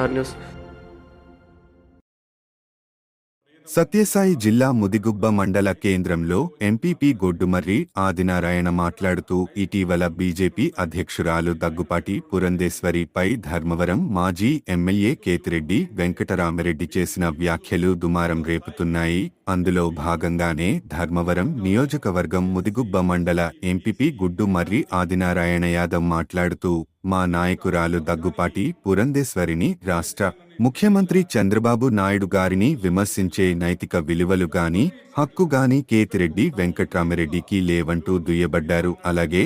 NR news Sathya Sai జిల్లా ముదిగుబ్బ మండల కేంద్రంలో ఎంపీపీ గొడ్డుమర్రి ఆదినారాయణ మాట్లాడుతూ ఇటీవల బీజేపీ అధ్యక్షురాలు దగ్గుపాటి పురంధేశ్వరిపై ధర్మవరం మాజీ ఎమ్మెల్యే కేతిరెడ్డి వెంకటరామరెడ్డి చేసిన వ్యాఖ్యలు దుమారం రేపుతున్నాయి. అందులో భాగంగానే ధర్మవరం నియోజకవర్గం ముదిగుబ్బ మండల ఎంపీపీ గుడ్డుమర్రి ఆదినారాయణ యాదవ్ మాట్లాడుతూ మా నాయకురాలు దగ్గుపాటి పురంధేశ్వరిని రాష్ట్ర ముఖ్యమంత్రి చంద్రబాబు నాయుడు గారిని విమర్శించే నైతిక విలువలు గాని హక్కు గాని కేతిరెడ్డి వెంకట్రామిరెడ్డికి లేవంటూ దుయ్యబడ్డారు. అలాగే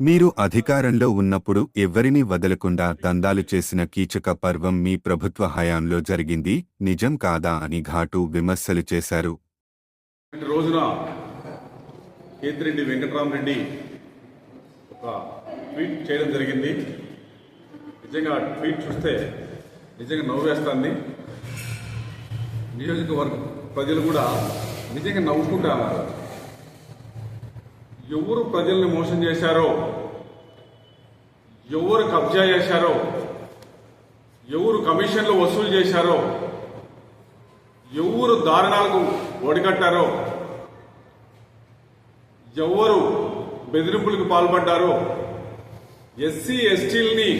మీరు అధికారంలో ఉన్నప్పుడు ఎవ్వరిని వదలకుండా దందాలు చేసిన కీచక పర్వం మీ ప్రభుత్వ హయాంలో జరిగింది. నిజం కాదా అని ఘాటు విమర్శలు చేశారు. రోజున కేతిరెడ్డి వెంకట్రామరెడ్డి ఒక ట్వీట్ చేయడం జరిగింది. నిజంగా ఆ ట్వీట్ చూస్తే నిజంగా నవ్వేస్తుంది. నియోజకవర్గం ప్రజలు కూడా నిజంగా నవ్వుకుంటా ఎవరు ప్రజల్ని మోసం చేశారో ఎవరు కబ్జా చేశారో ఎవరు కమిషన్లు వసూలు చేశారో ఎవరు దారుణాలకు ఒడిగట్టారో ఎవరు బెదిరింపులకు పాల్పడ్డారో ఎస్సీ ఎస్టీలని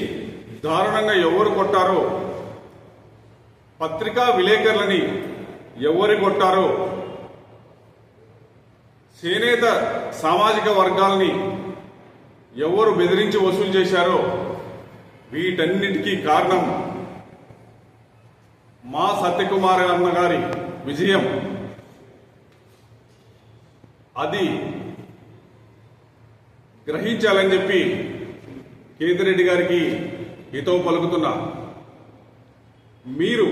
దారుణంగా ఎవరు కొట్టారో పత్రికా విలేకరులని ఎవరు కొట్టారో చేనేత సామాజిక వర్గాల్ని ఎవరు బెదిరించి వసూలు చేశారో వీటన్నిటికీ కారణం మా సత్యకుమార్ అన్న గారి విజయం. అది గ్రహించాలని చెప్పి కేతిరెడ్డి గారికి హితవు పలుకుతున్నా మీరు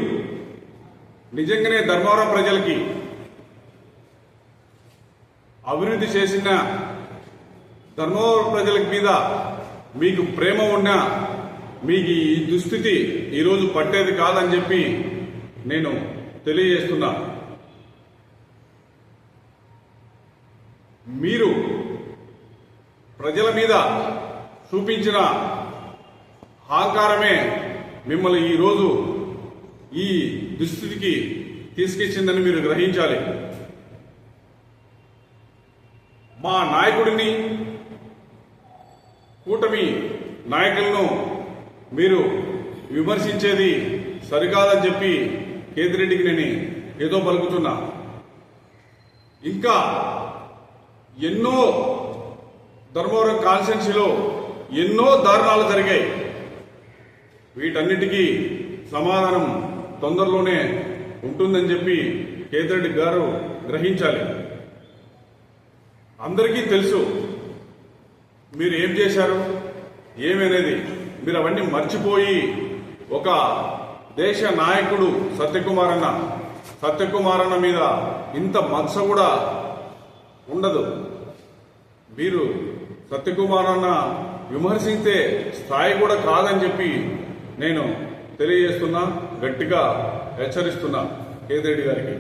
నిజంగానే ధర్మవరం ప్రజలకి అభివృద్ధి చేసిన ధర్మవరం ప్రజల మీద మీకు ప్రేమ ఉన్నా మీకు ఈ దుస్థితి ఈరోజు పట్టేది కాదని చెప్పి నేను తెలియజేస్తున్నా. మీరు ప్రజల మీద చూపించిన అహంకారమే మిమ్మల్ని ఈరోజు ఈ దుస్థితికి తీసుకొచ్చిందని మీరు గ్రహించాలి. మా నాయకుడిని కూటమి నాయకులను మీరు విమర్శించేది సరికాదని చెప్పి కేతిరెడ్డికి నేను ఏదో పలుకుతున్నా. ఇంకా ఎన్నో ధర్మవరం కాన్స్టిట్యున్సీలో ఎన్నో దారుణాలు జరిగాయి. వీటన్నిటికీ సమాధానం తొందరలోనే ఉంటుందని చెప్పి కేతిరెడ్డి గారు గ్రహించాలి. అందరికీ తెలుసు మీరు ఏం చేశారు ఏమనేది. మీరు అవన్నీ మర్చిపోయి ఒక దేశ నాయకుడు సత్యకుమార్ అన్న సత్యకుమార్ అన్న మీద ఇంత మత్స కూడా ఉండదు. మీరు సత్యకుమార్ అన్న విమర్శించే స్థాయి కూడా కాదని చెప్పి నేను తెలియజేస్తున్నా గట్టిగా హెచ్చరిస్తున్నా కేతిరెడ్డి గారికి.